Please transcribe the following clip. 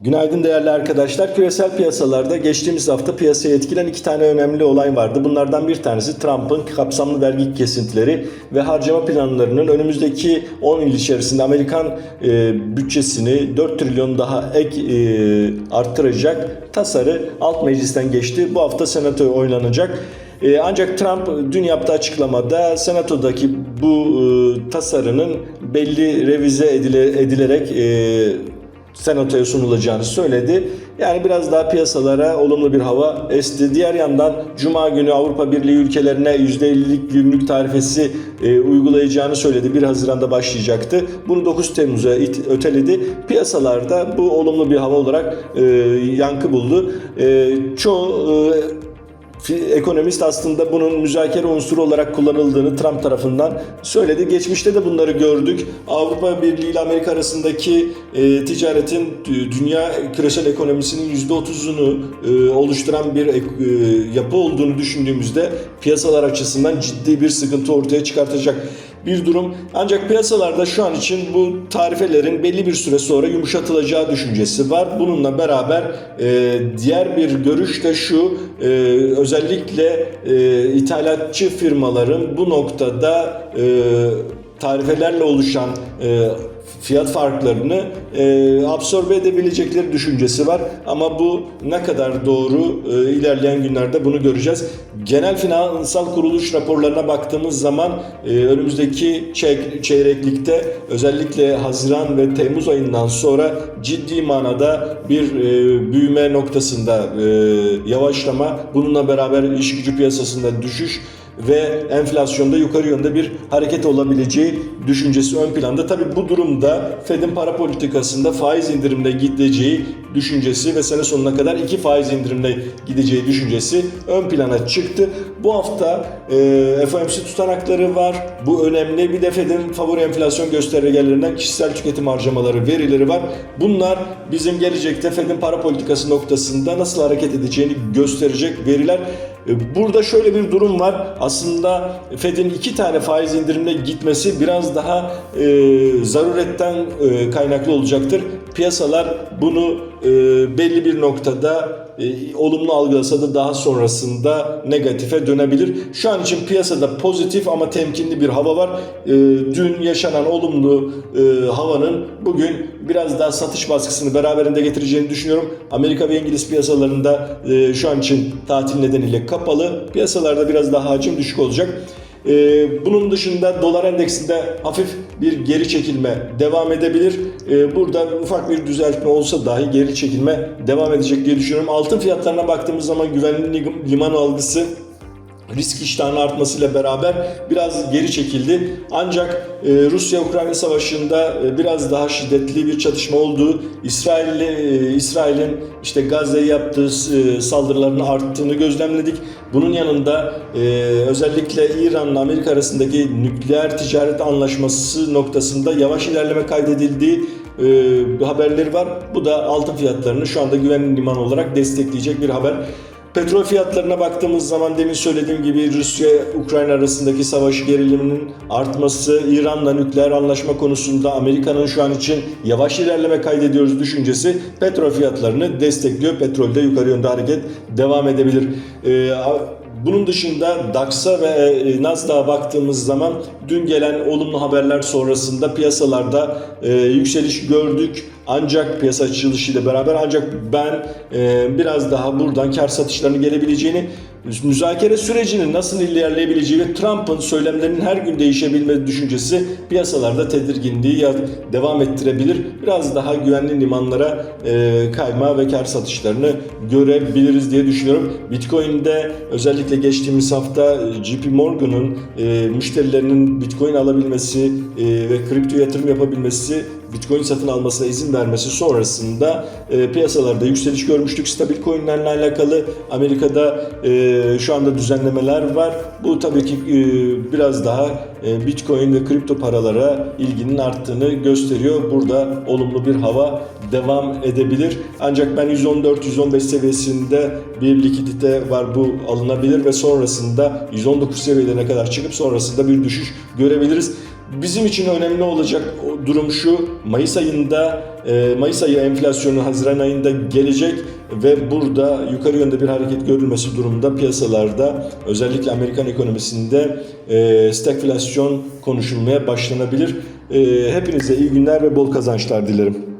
Günaydın değerli arkadaşlar. Küresel piyasalarda geçtiğimiz hafta piyasayı etkilen iki tane önemli olay vardı. Bunlardan bir tanesi Trump'ın kapsamlı vergi kesintileri ve harcama planlarının önümüzdeki 10 yıl içerisinde Amerikan e, bütçesini 4 trilyon daha ek e, arttıracak tasarı alt meclisten geçti. Bu hafta senatoya oylanacak. E, Ancak Trump dün yaptığı açıklamada senatodaki bu e, tasarının belli revize edile, edilerek e, senatoya sunulacağını söyledi. Yani biraz daha piyasalara olumlu bir hava esti. Diğer yandan Cuma günü Avrupa Birliği ülkelerine %50'lik gümrük tarifesi e, uygulayacağını söyledi. 1 Haziran'da başlayacaktı. Bunu 9 Temmuz'a öteledi. Piyasalarda bu olumlu bir hava olarak e, yankı buldu. E, çoğu e, Ekonomist aslında bunun müzakere unsuru olarak kullanıldığını Trump tarafından söyledi. Geçmişte de bunları gördük. Avrupa Birliği ile Amerika arasındaki e, ticaretin dü- dünya küresel ekonomisinin %30'unu e, oluşturan bir e, yapı olduğunu düşündüğümüzde piyasalar açısından ciddi bir sıkıntı ortaya çıkartacak bir durum. Ancak piyasalarda şu an için bu tarifelerin belli bir süre sonra yumuşatılacağı düşüncesi var. Bununla beraber e, diğer bir görüş de şu, e, özellikle e, ithalatçı firmaların bu noktada e, tarifelerle oluşan e, fiyat farklarını e, absorbe edebilecekleri düşüncesi var. Ama bu ne kadar doğru e, ilerleyen günlerde bunu göreceğiz. Genel finansal kuruluş raporlarına baktığımız zaman e, önümüzdeki çey- çeyreklikte özellikle Haziran ve Temmuz ayından sonra ciddi manada bir e, büyüme noktasında e, yavaşlama, bununla beraber iş gücü piyasasında düşüş ve enflasyonda yukarı yönde bir hareket olabileceği düşüncesi ön planda. Tabii bu durumda Fed'in para politikasında faiz indirimine gideceği düşüncesi ve sene sonuna kadar iki faiz indirimine gideceği düşüncesi ön plana çıktı. Bu hafta e, FOMC tutanakları var. Bu önemli. Bir de Fed'in favori enflasyon göstergelerinden kişisel tüketim harcamaları verileri var. Bunlar bizim gelecekte Fed'in para politikası noktasında nasıl hareket edeceğini gösterecek veriler. E, Burada şöyle bir durum var. Aslında Fed'in iki tane faiz indirimine gitmesi biraz daha e, zaruretten e, kaynaklı olacaktır. Piyasalar bunu e, belli bir noktada e, olumlu algılasa da daha sonrasında negatife dönebilir. Şu an için piyasada pozitif ama temkinli bir hava var. E, dün yaşanan olumlu e, havanın bugün biraz daha satış baskısını beraberinde getireceğini düşünüyorum. Amerika ve İngiliz piyasalarında e, şu an için tatil nedeniyle kapalı. Piyasalarda biraz daha hacim düşük olacak. Ee, bunun dışında dolar endeksinde hafif bir geri çekilme devam edebilir. Ee, burada ufak bir düzeltme olsa dahi geri çekilme devam edecek diye düşünüyorum. Altın fiyatlarına baktığımız zaman güvenli liman algısı risk iştahının artmasıyla beraber biraz geri çekildi. Ancak e, Rusya-Ukrayna savaşında e, biraz daha şiddetli bir çatışma olduğu, İsrail e, İsrail'in işte Gazze'ye yaptığı e, saldırılarının arttığını gözlemledik. Bunun yanında e, özellikle İran'la Amerika arasındaki nükleer ticaret anlaşması noktasında yavaş ilerleme kaydedildiği e, haberleri var. Bu da altın fiyatlarını şu anda güvenli liman olarak destekleyecek bir haber. Petrol fiyatlarına baktığımız zaman demin söylediğim gibi Rusya-Ukrayna arasındaki savaş geriliminin artması, İran'la nükleer anlaşma konusunda Amerika'nın şu an için yavaş ilerleme kaydediyoruz düşüncesi petrol fiyatlarını destekliyor. Petrolde yukarı yönde hareket devam edebilir. Ee, bunun dışında DAX'a ve e, Nasdaq'a baktığımız zaman dün gelen olumlu haberler sonrasında piyasalarda e, yükseliş gördük. Ancak piyasa açılışıyla beraber ancak ben e, biraz daha buradan kar satışlarının gelebileceğini müzakere sürecinin nasıl ilerleyebileceği ve Trump'ın söylemlerinin her gün değişebilme düşüncesi piyasalarda tedirginliği ya devam ettirebilir. Biraz daha güvenli limanlara e, kayma ve kar satışlarını görebiliriz diye düşünüyorum. Bitcoin'de özellikle geçtiğimiz hafta e, JP Morgan'ın e, müşterilerinin Bitcoin alabilmesi e, ve kripto yatırım yapabilmesi Bitcoin satın almasına izin vermesi sonrasında e, piyasalarda yükseliş görmüştük. Stabil coinlerle alakalı Amerika'da e, şu anda düzenlemeler var. Bu tabii ki e, biraz daha e, Bitcoin ve kripto paralara ilginin arttığını gösteriyor. Burada olumlu bir hava devam edebilir. Ancak ben 114-115 seviyesinde bir likidite var bu alınabilir ve sonrasında 119 seviyelerine kadar çıkıp sonrasında bir düşüş görebiliriz. Bizim için önemli olacak durum şu, Mayıs ayında, e, Mayıs ayı enflasyonu Haziran ayında gelecek ve burada yukarı yönde bir hareket görülmesi durumunda piyasalarda özellikle Amerikan ekonomisinde e, stagflasyon konuşulmaya başlanabilir. E, hepinize iyi günler ve bol kazançlar dilerim.